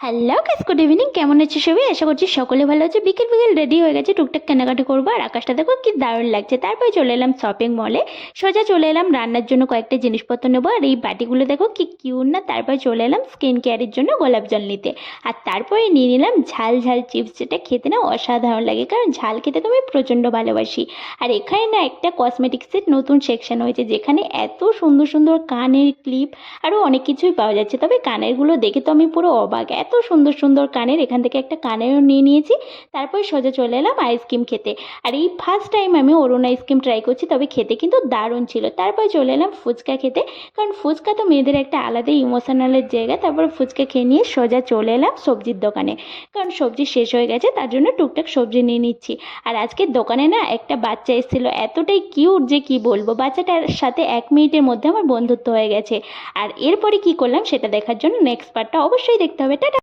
Hello guys good evening কেমন আছে সবাই? আশা করছি সকলে ভালো আছে। বিকেল বিকেল রেডি হয়ে গেছে, টুকটাক কেনাকাটি করব। আর আকাশটা দেখো কি দারুণ লাগছে। তারপরে চলে এলাম শপিং মলে সোজা চলে এলাম রান্নার জন্য কয়েকটা জিনিসপত্র নেব। আর এই বাটিগুলো দেখো কি কিউট না? তারপরে চলে এলাম স্কিন কেয়ারের জন্য গোলাপ জল নিতে। আর তারপরে নিয়ে নিলাম ঝাল ঝাল চিপস যেটা খেতে না অসাধারণ লাগে। কারণ ঝাল খেতে তো আমি প্রচণ্ড ভালোবাসি। আর এখানে না একটা কসমেটিক্সের নতুন সেকশন হয়েছে, যেখানে এত সুন্দর সুন্দর কানের ক্লিপ আরও অনেক কিছুই পাওয়া যাচ্ছে। তবে কানেরগুলো দেখে তো আমি পুরো অবাক। এত সুন্দর সুন্দর কানের, এখান থেকে একটা কানেরও নিয়ে নিয়েছি। তারপর সোজা চলে এলাম আইসক্রিম খেতে। আর এই ফার্স্ট টাইম আমি অরুণ আইসক্রিম ট্রাই করছি, তবে খেতে কিন্তু দারুণ ছিল। তারপর চলে এলাম ফুচকা খেতে। কারণ ফুচকা তো মেয়েদের একটা আলাদা ইমোশনালের জায়গা, তারপর ফুচকা খেয়ে নিয়ে সোজা চলে এলাম সবজির দোকানে। কারণ সবজি শেষ হয়ে গেছে, তার জন্য টুকটাক সবজি নিয়ে নিচ্ছি। আর আজকের দোকানে না একটা বাচ্চা এসেছিল, এতটাই কিউট যে কি বলব? বাচ্চাটার সাথে এক মিনিটের মধ্যে আমার বন্ধুত্ব হয়ে গেছে। আর এরপরে কি করলাম, সেটা দেখার জন্য নেক্সট পার্টটা অবশ্যই দেখতে হবে। টাটা!